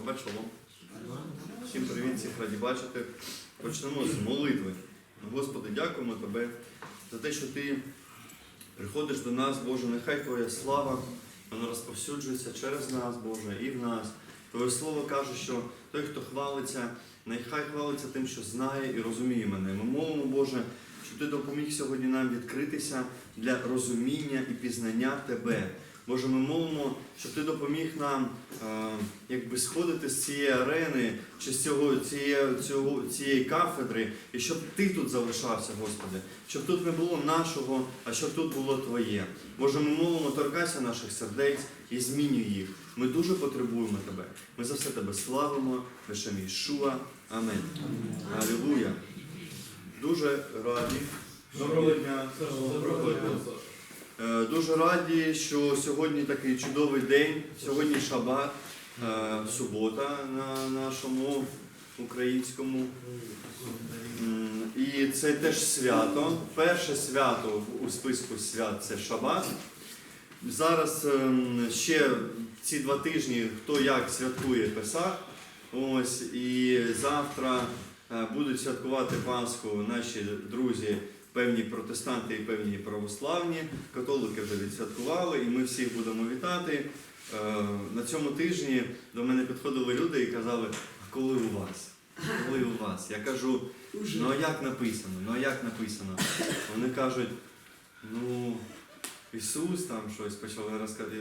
Шабат шалом. Всім привіт, всіх раді бачити. Почнемо з молитви. Господи, дякуємо Тебе за те, що Ти приходиш до нас, Боже, нехай Твоя слава вона розповсюджується через нас, Боже, і в нас. Твоє слово каже, що той, хто хвалиться, нехай хвалиться тим, що знає і розуміє мене. Ми молимо, Боже, що Ти допоміг сьогодні нам відкритися для розуміння і пізнання Тебе. Боже, ми молимо, щоб ти допоміг нам е, якби сходити з цієї арени чи з цього, цієї, цього, цієї кафедри, і щоб ти тут залишався, Господи, щоб тут не було нашого, а щоб тут було Твоє. Боже, ми молимо, торкайся наших сердець і змінюй їх. Ми дуже потребуємо Тебе. Ми за все Тебе славимо, Лише Ішуа. Амин. Алілуя. Дуже раді. Доброго дня. Доброго дня. Е, Дуже раді, що сьогодні такий чудовий день. Сьогодні шабат, е, субота на нашому українському. І це теж свято. Перше свято у списку свят це шабат. Зараз ем, ще ці два тижні хто як святкує Песах. Ось і завтра е, будуть святкувати Пасху наші друзі певні протестанти і певні православні, католики вже відсвяткували, і ми всіх будемо вітати. Е, На цьому тижні до мене підходили люди і казали, а коли у вас? Коли у вас? Я кажу, ну а як написано? Ну а як написано? Вони кажуть, ну. Ісус там щось почали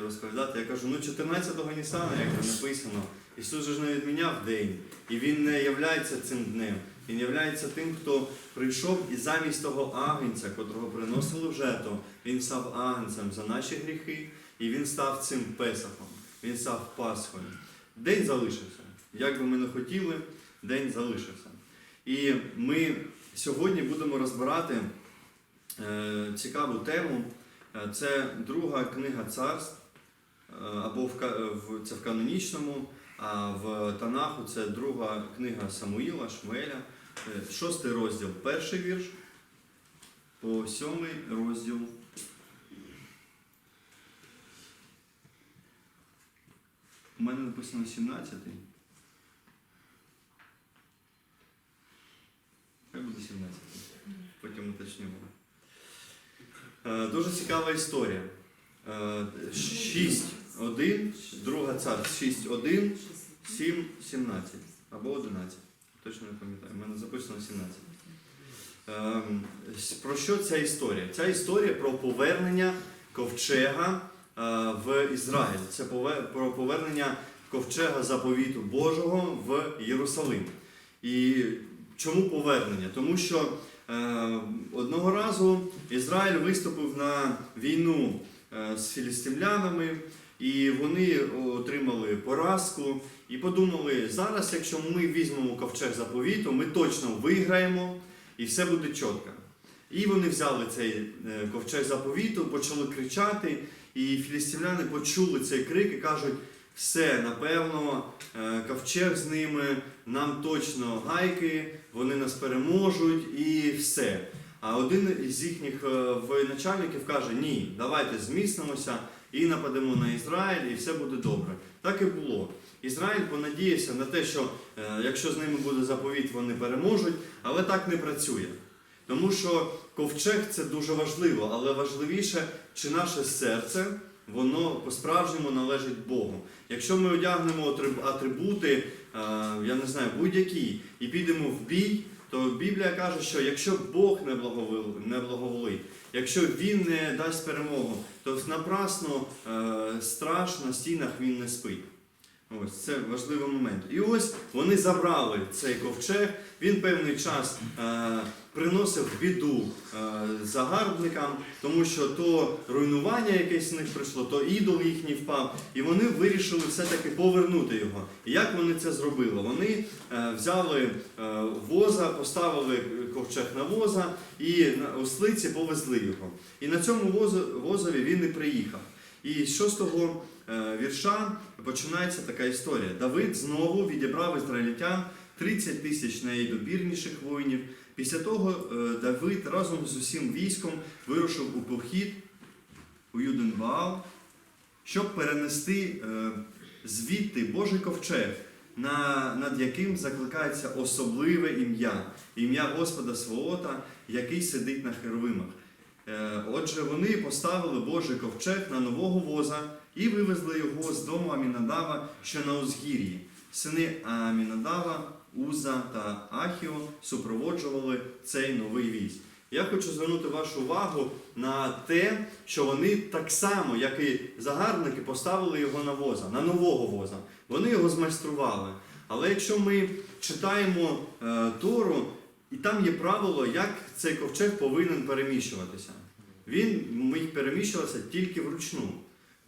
розповідати. Я кажу, ну 14-го Нісана, як там написано, Ісус же ж не відміняв день, і Він не являється цим днем. Він являється тим, хто прийшов і замість того агнця, котрого приносили в жертву, він став агнцем за наші гріхи, і він став цим песахом, він став Пасхою. День залишився. Як би ми не хотіли, день залишився. І ми сьогодні будемо розбирати е, цікаву тему. Е, Це друга книга царств, е, або в, це в канонічному, а в Танаху це друга книга Самуїла, Шмуеля. Е, Шостий розділ, перший вірш, по сьомий розділ. У мене написано 17. Хай буде 17. Потім уточнимо. Е, Дуже цікава історія. Е, 6.1, друга цар 6.1, 7, 17 або 11. Точно не пам'ятаю, у мене записано 17. Ем, Про що ця історія? Ця історія про повернення ковчега е, в Ізраїль. Це пове- про повернення ковчега заповіту Божого в Єрусалим. І чому повернення? Тому що е, одного разу Ізраїль виступив на війну е, з філістимлянами, і вони отримали поразку. І подумали, зараз, якщо ми візьмемо ковчег заповіту, ми точно виграємо і все буде чітко. І вони взяли цей е, ковчег заповіту, почали кричати, і філістимляни почули цей крик і кажуть: все, напевно, е, ковчег з ними, нам точно гайки, вони нас переможуть і все. А один із їхніх е, воєначальників каже: ні, давайте зміцнимося і нападемо на Ізраїль, і все буде добре. Так і було. Ізраїль понадіявся на те, що е, якщо з ними буде заповіт, вони переможуть, але так не працює. Тому що ковчег це дуже важливо, але важливіше, чи наше серце воно по-справжньому належить Богу. Якщо ми одягнемо атриб- атрибути, е, я не знаю, будь-які, і підемо в бій, то Біблія каже, що якщо Бог не благоволить, не благоволить, якщо Він не дасть перемогу, то напрасно е, страж на стінах він не спить. Ось це важливий момент. І ось вони забрали цей ковчег. Він певний час е, приносив біду е, загарбникам, тому що то руйнування якесь з них прийшло, то ідол їхній впав, і вони вирішили все-таки повернути його. І як вони це зробили? Вони е, взяли е, воза, поставили ковчег на воза і на ослиці повезли його. І на цьому возові він і приїхав. І з шостого вірша починається така історія. Давид знову відібрав ізраїльтян 30 тисяч найдобірніших воїнів. Після того е, Давид разом з усім військом вирушив у похід у Юденбаал, щоб перенести е, звідти Божий ковчег над яким закликається особливе ім'я, ім'я Господа Сволота, який сидить на херовимах. Е, Отже, вони поставили Божий ковчег на нового воза і вивезли його з дому Амінадава, що на узгір'ї. Сини Амінадава, Уза та Ахіо супроводжували цей новий віз. Я хочу звернути вашу увагу на те, що вони так само, як і загарбники, поставили його на воза, на нового воза. Вони його змайстрували. Але якщо ми читаємо е, Тору, і там є правило, як цей ковчег повинен переміщуватися. Він міг переміщуватися тільки вручну.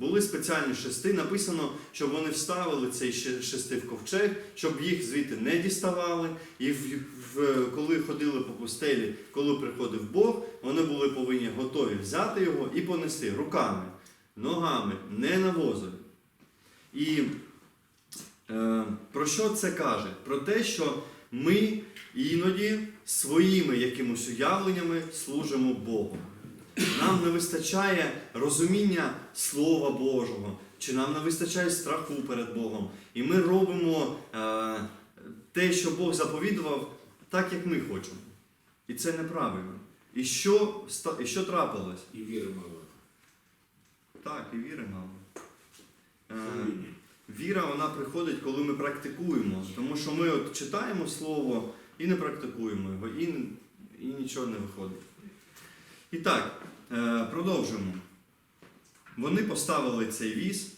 Були спеціальні шести, написано, щоб вони вставили цей шести в ковчег, щоб їх звідти не діставали. І в, в- коли ходили по пустелі, коли приходив Бог, вони були повинні готові взяти його і понести руками, ногами, не на возові. І е, про що це каже? Про те, що ми іноді своїми якимось уявленнями служимо Богу. Нам не вистачає розуміння Слова Божого, чи нам не вистачає страху перед Богом. І ми робимо е, те, що Бог заповідував, так, як ми хочемо. І це неправильно. І що, і що трапилось? І віри мало. Так, і віри мало. Е, Віра вона приходить, коли ми практикуємо. Тому що ми от читаємо слово і не практикуємо його, і, і нічого не виходить. І так, е, продовжуємо. Вони поставили цей віз,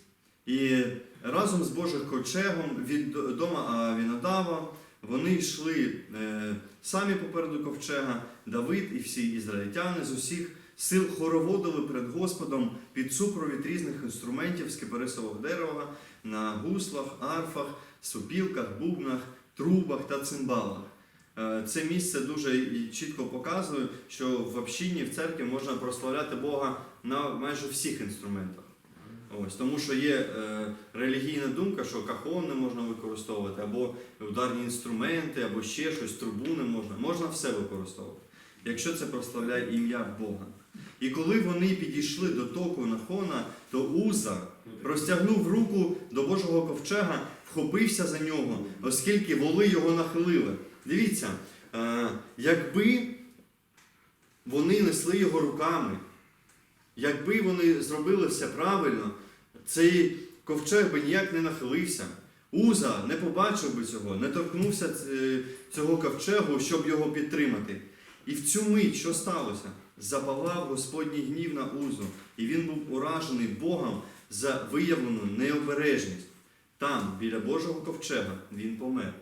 і разом з Божим ковчегом від дома Авінадава вони йшли е, самі попереду ковчега, Давид і всі ізраїльтяни з усіх сил хороводили перед Господом під супровід різних інструментів з кипарисового дерева на гуслах, арфах, супілках, бубнах, трубах та цимбалах. Е, Це місце дуже чітко показує, що в общині, в церкві можна прославляти Бога на майже всіх інструментах. Ось, тому що є е, релігійна думка, що кахон не можна використовувати, або ударні інструменти, або ще щось, трубу не можна. Можна все використовувати, якщо це прославляє ім'я Бога. І коли вони підійшли до току Нахона, то Уза простягнув руку до Божого ковчега, вхопився за нього, оскільки воли його нахилили. Дивіться, е, якби вони несли його руками, якби вони зробили все правильно, цей ковчег би ніяк не нахилився. Уза не побачив би цього, не торкнувся цього ковчегу, щоб його підтримати. І в цю мить що сталося? Запалав Господній гнів на Узу, і він був уражений Богом за виявлену необережність. Там, біля Божого ковчега, він помер.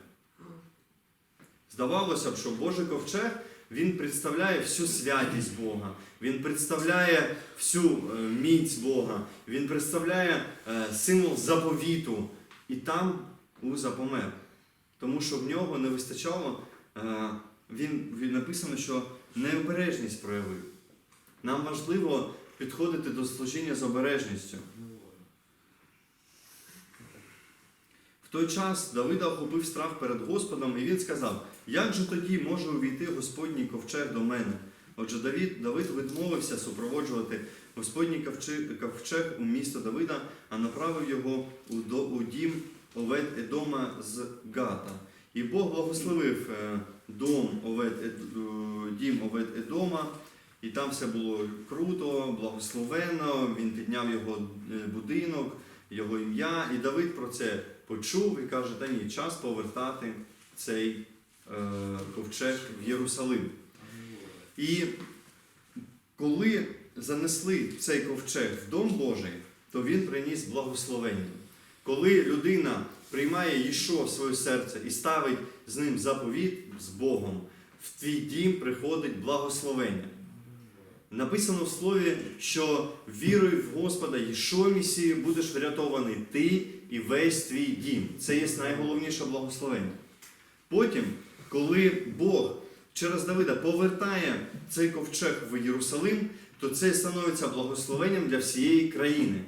Здавалося б, що Божий ковчег він представляє всю святість Бога, він представляє всю е, міць Бога, він представляє е, символ заповіту. І там Уза помер. Тому що в нього не вистачало, е, він, він написано, що необережність проявив. Нам важливо підходити до служіння з обережністю. В той час Давида охопив страх перед Господом, і він сказав: Як же тоді може увійти Господній ковчег до мене? Отже, Давид, Давид відмовився супроводжувати Господній ковчег, у місто Давида, а направив його у, дім Овед Едома з Гата. І Бог благословив е, дом Овед, Ед- е, дім Овед Едома, і там все було круто, благословенно. Він підняв його е, будинок, його ім'я. І Давид про це почув і каже: та ні, час повертати цей ковчег в Єрусалим. І коли занесли цей ковчег в Дом Божий, то він приніс благословення. Коли людина приймає Єшо в своє серце і ставить з ним заповіт з Богом, в твій дім приходить благословення. Написано в слові, що вірою в Господа Єшо Месію будеш врятований ти і весь твій дім. Це є найголовніше благословення. Потім, коли Бог через Давида повертає цей ковчег в Єрусалим, то це становиться благословенням для всієї країни.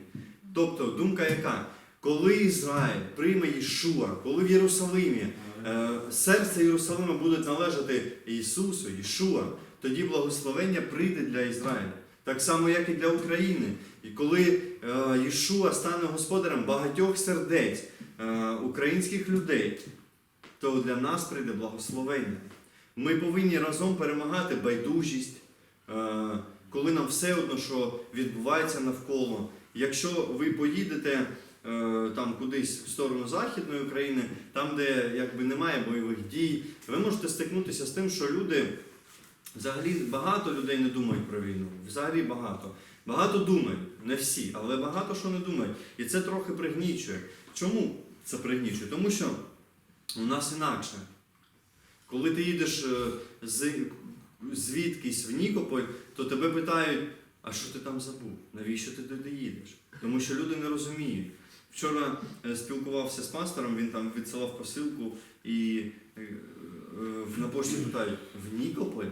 Тобто, думка яка? Коли Ізраїль прийме Єшуа, коли в Єрусалимі е, серце Єрусалима буде належати Ісусу, Єшуа, тоді благословення прийде для Ізраїля. Так само, як і для України. І коли е, Єшуа стане господарем багатьох сердець, е, українських людей, то для нас прийде благословення. Ми повинні разом перемагати байдужість, е, коли нам все одно, що відбувається навколо. Якщо ви поїдете е, там кудись в сторону Західної України, там, де якби немає бойових дій, ви можете стикнутися з тим, що люди, взагалі багато людей не думають про війну. Взагалі багато. Багато думають, не всі, але багато що не думають. І це трохи пригнічує. Чому це пригнічує? Тому що у нас інакше. Коли ти їдеш е, з, звідкись в Нікополь, то тебе питають, а що ти там забув? Навіщо ти туди їдеш? Тому що люди не розуміють. Вчора е, спілкувався з пастором, він там відсилав посилку і е, на пошті питають: в Нікополь?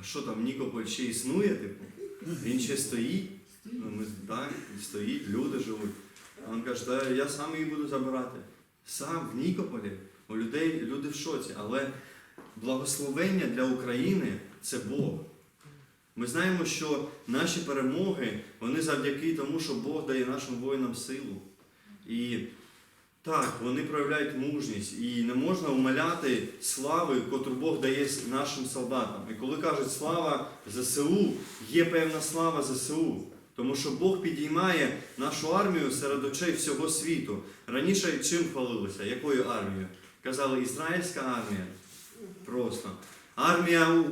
А що там, Нікополь ще існує, типу? Він ще стоїть? Ну, ми, так, стоїть, люди живуть. А він каже, я сам її буду забирати. Сам в Нікополі. У людей люди в шоці. Але благословення для України це Бог. Ми знаємо, що наші перемоги, вони завдяки тому, що Бог дає нашим воїнам силу. І так, вони проявляють мужність. І не можна умаляти слави, котру Бог дає нашим солдатам. І коли кажуть слава ЗСУ, є певна слава ЗСУ. Тому що Бог підіймає нашу армію серед очей всього світу. Раніше чим хвалилися? Якою армією? Казали, ізраїльська армія. Просто. Армія е,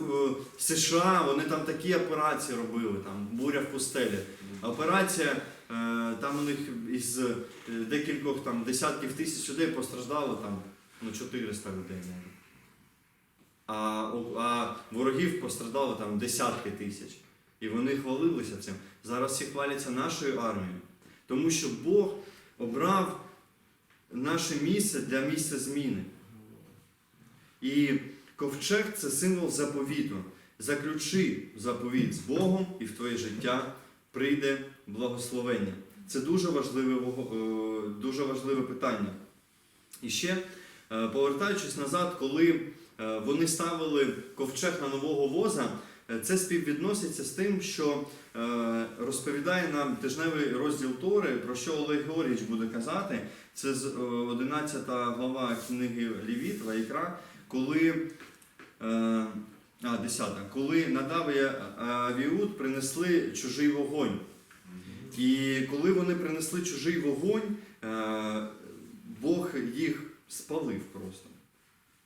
США, вони там такі операції робили, там буря в пустелі. Операція, е, там у них із е, декількох там, десятків тисяч людей постраждало там, ну, 400 людей може. А, а ворогів постраждало там десятки тисяч. І вони хвалилися цим. Зараз всі хваляться нашою армією. Тому що Бог обрав наше місце для місця зміни. І ковчег це символ заповіту. Заключи заповіт з Богом, і в твоє життя прийде благословення. Це дуже важливе, е, дуже важливе питання. І ще, е, повертаючись назад, коли е, вони ставили ковчег на нового воза, це співвідноситься з тим, що е, розповідає нам тижневий розділ Тори, про що Олег Георгійович буде казати. Це з е, 11 глава книги Лівіт, Вайкра, коли. е, А, 10. Коли Надав і Авіуд принесли чужий вогонь. І коли вони принесли чужий вогонь, Бог їх спалив просто.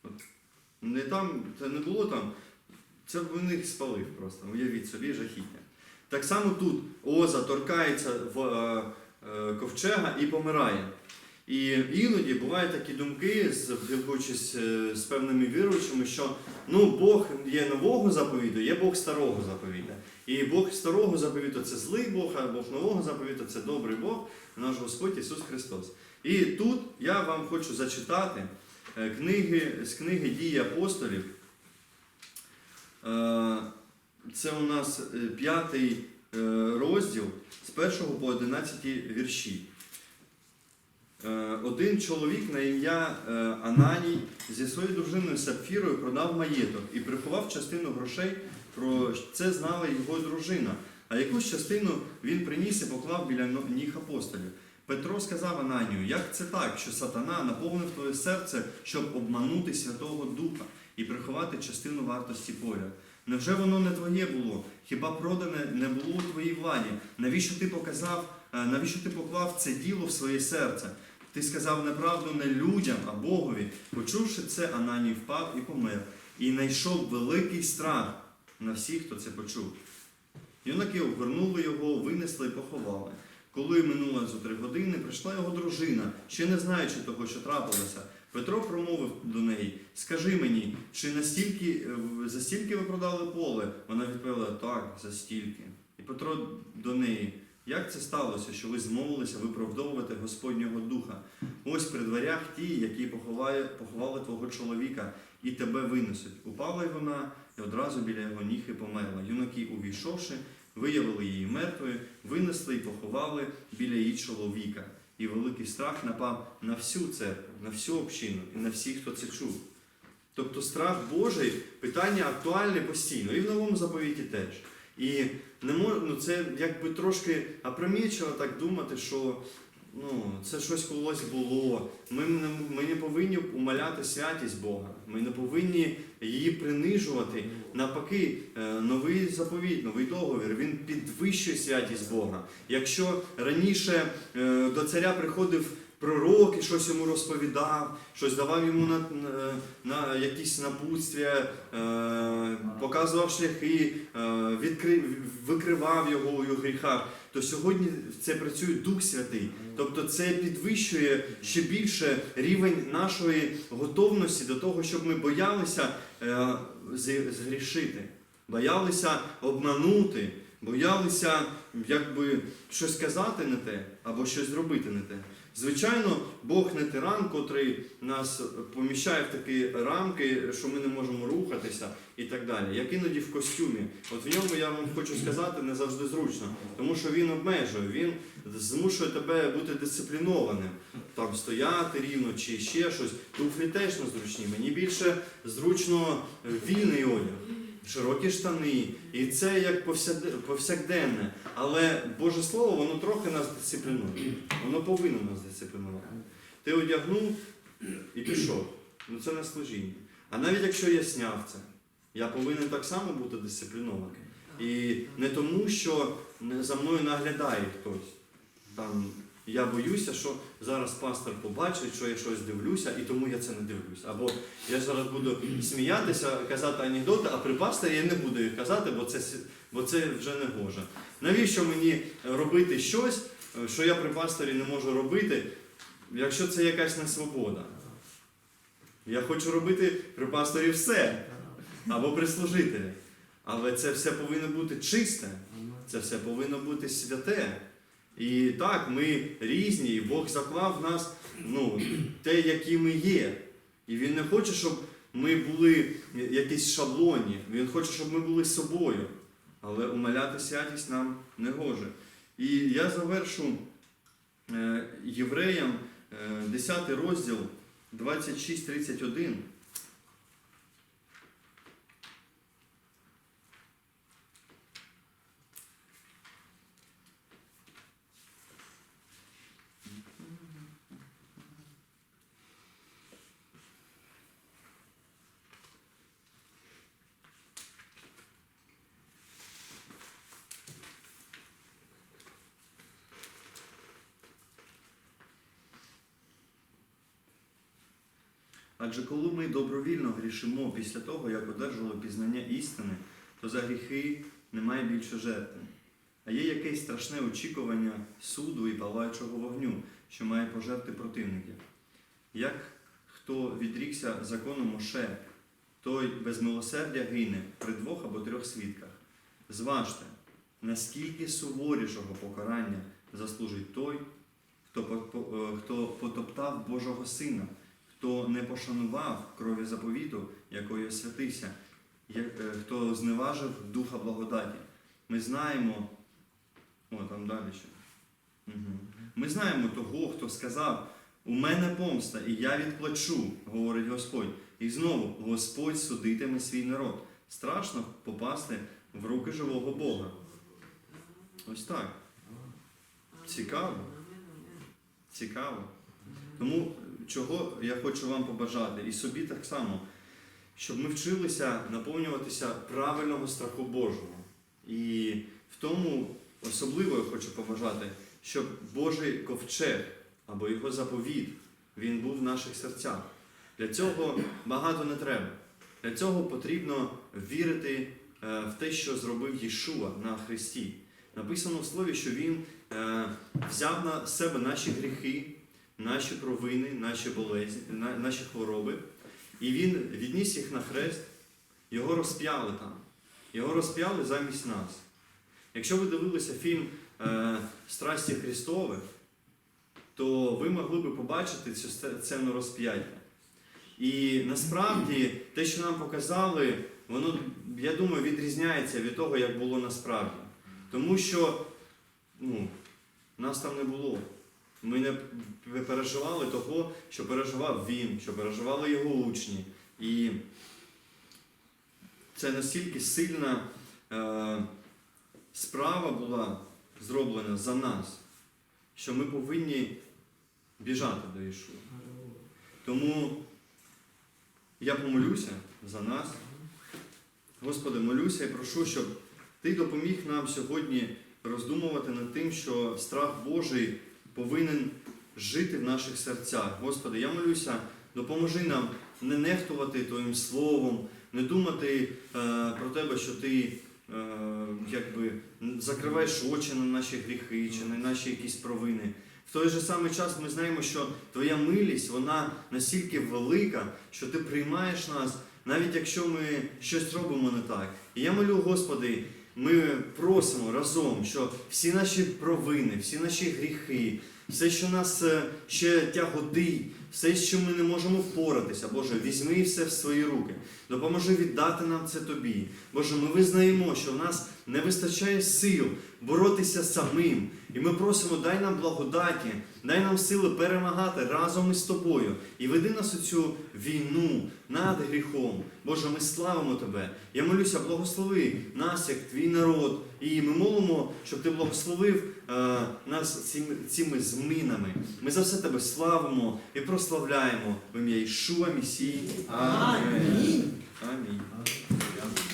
От. Не там, це не було там, це в них спалив просто. Уявіть собі жахіття. Так само тут Оза торкається в е, е, ковчега і помирає. І іноді бувають такі думки, спілкуючись е, з певними віруючими, що ну, Бог є нового заповіту, є Бог старого заповіта. І Бог старого заповіту це злий Бог, а Бог нового заповіту це добрий Бог, наш Господь Ісус Христос. І тут я вам хочу зачитати е, книги, з книги дії апостолів. Е, Це у нас е, п'ятий е, розділ з 1 по 11 вірші. Один чоловік на ім'я Ананій зі своєю дружиною Сапфірою продав маєток і приховав частину грошей. Про це знала його дружина. А якусь частину він приніс і поклав біля ніг апостолів. Петро сказав Ананію, як це так, що сатана наповнив твоє серце, щоб обманути Святого Духа і приховати частину вартості поля? Невже воно не твоє було? Хіба продане не було у твоїй владі? Навіщо ти показав, е, навіщо ти поклав це діло в своє серце? Ти сказав неправду не людям, а Богові. Почувши це, Ананій впав і помер, і знайшов великий страх на всіх, хто це почув. Юнаки обгорнули його, винесли і поховали. Коли минуло зо три години, прийшла його дружина, ще не знаючи того, що трапилося. Петро промовив до неї: Скажи мені, чи настільки е, за стільки ви продали поле? Вона відповіла, так, за стільки. І Петро до неї, як це сталося, що ви змовилися виправдовувати Господнього Духа? Ось при дверях ті, які поховали, поховали твого чоловіка, і тебе винесуть. Упала й вона, і одразу біля його ніг і померла. Юнаки, увійшовши, виявили її мертвою, винесли і поховали біля її чоловіка. І великий страх напав на всю церкву, на всю общину і на всіх, хто це чув. Тобто страх Божий питання актуальне постійно, і в новому заповіті теж. І не мож, ну це якби трошки опрометчиво так думати, що ну, це щось колись було. Ми не, ми не повинні умаляти святість Бога. Ми не повинні її принижувати. Навпаки, е, новий заповіт, новий договір, він підвищує святість Бога. Якщо раніше е, до царя приходив пророк і щось йому розповідав, щось давав йому на, на, на якісь напутствия, е, показував шляхи, е, викривав його у гріхах, то сьогодні це працює Дух Святий. Тобто це підвищує ще більше рівень нашої готовності до того, щоб ми боялися е, згрішити, боялися обманути, боялися якби щось сказати не те або щось зробити не те. Звичайно, Бог не тиран, котрий нас поміщає в такі рамки, що ми не можемо рухатися і так далі. Як іноді в костюмі. От в ньому я вам хочу сказати не завжди зручно, тому що він обмежує, він змушує тебе бути дисциплінованим, там стояти рівно чи ще щось. Туфлі теж незручні. Мені більше зручно вільний одяг. Широкі штани, і це як повсякденне. Але Боже Слово, воно трохи нас дисциплінує. Воно повинно нас дисциплінувати. Ти одягнув і пішов. Ну це не служіння. А навіть якщо я сняв це, я повинен так само бути дисциплінований. І не тому, що за мною наглядає хтось. Там, я боюся, що зараз пастор побачить, що я щось дивлюся, і тому я це не дивлюся. Або я зараз буду сміятися, казати анекдоти, а при пасторі я не буду їх казати, бо це, бо це вже не гоже. Навіщо мені робити щось, е, що я при пасторі не можу робити, якщо це якась несвобода? Я хочу робити при пасторі все, або при служителі. Але це все повинно бути чисте, це все повинно бути святе. І так, ми різні, і Бог заклав нас ну, те, які ми є. І Він не хоче, щоб ми були якісь шаблоні. Він хоче, щоб ми були собою. Але умаляти святість нам не гоже. І я завершу е, євреям е, 10 розділ 26-31. Адже коли ми добровільно грішимо після того, як одержали пізнання істини, то за гріхи немає більше жертви. А є якесь страшне очікування суду і палаючого вогню, що має пожерти противників. Як хто відрікся закону Моше, той без милосердя гине при двох або трьох свідках. Зважте, наскільки суворішого покарання заслужить той, хто, е, потоптав Божого Сина, хто не пошанував крові заповіту, якою освятився, я- е, хто зневажив духа благодаті. Ми знаємо, о, там далі ще. Угу. Ми знаємо того, хто сказав, у мене помста, і я відплачу, говорить Господь. І знову Господь судитиме свій народ. Страшно попасти в руки живого Бога. Ось так. Цікаво. Цікаво. Тому чого я хочу вам побажати, і собі так само, щоб ми вчилися наповнюватися правильного страху Божого. І в тому особливо я хочу побажати, щоб Божий ковчег або його заповіт, він був в наших серцях. Для цього багато не треба. Для цього потрібно вірити е, в те, що зробив Єшуа на Христі. Написано в слові, що Він е, взяв на себе наші гріхи, наші провини, наші болезні, наші хвороби, і Він відніс їх на хрест, його розп'яли там. Його розп'яли замість нас. Якщо ви дивилися фільм е, Страсті Христове, то ви могли би побачити цю сце- сцену розп'яття. І насправді те, що нам показали, воно, я думаю, відрізняється від того, як було насправді. Тому що ну, нас там не було. Ми не переживали того, що переживав він, що переживали його учні. І це настільки сильна е, справа була зроблена за нас, що ми повинні біжати до Ішуа. Тому я помолюся за нас. Господи, молюся і прошу, щоб Ти допоміг нам сьогодні роздумувати над тим, що страх Божий повинен жити в наших серцях. Господи, я молюся, допоможи нам не нехтувати Твоїм словом, не думати е, про Тебе, що Ти е, якби закриваєш очі на наші гріхи чи на наші якісь провини. В той же самий час ми знаємо, що Твоя милість вона настільки велика, що Ти приймаєш нас, навіть якщо ми щось робимо не так. І я молю, Господи, ми просимо разом, що всі наші провини, всі наші гріхи, все, що нас е, ще тяготить, все, що ми не можемо впоратися, Боже, візьми все в свої руки. Допоможи віддати нам це Тобі. Боже, ми визнаємо, що в нас не вистачає сил боротися самим. І ми просимо, дай нам благодаті, дай нам сили перемагати разом із тобою. І веди нас у цю війну над гріхом. Боже, ми славимо Тебе. Я молюся, благослови нас, як твій народ. І ми молимо, щоб ти благословив е, нас цими, цими змінами. Ми за все тебе славимо і прославляємо в ім'я Ішуа Місії. Амінь. Амінь. Амінь.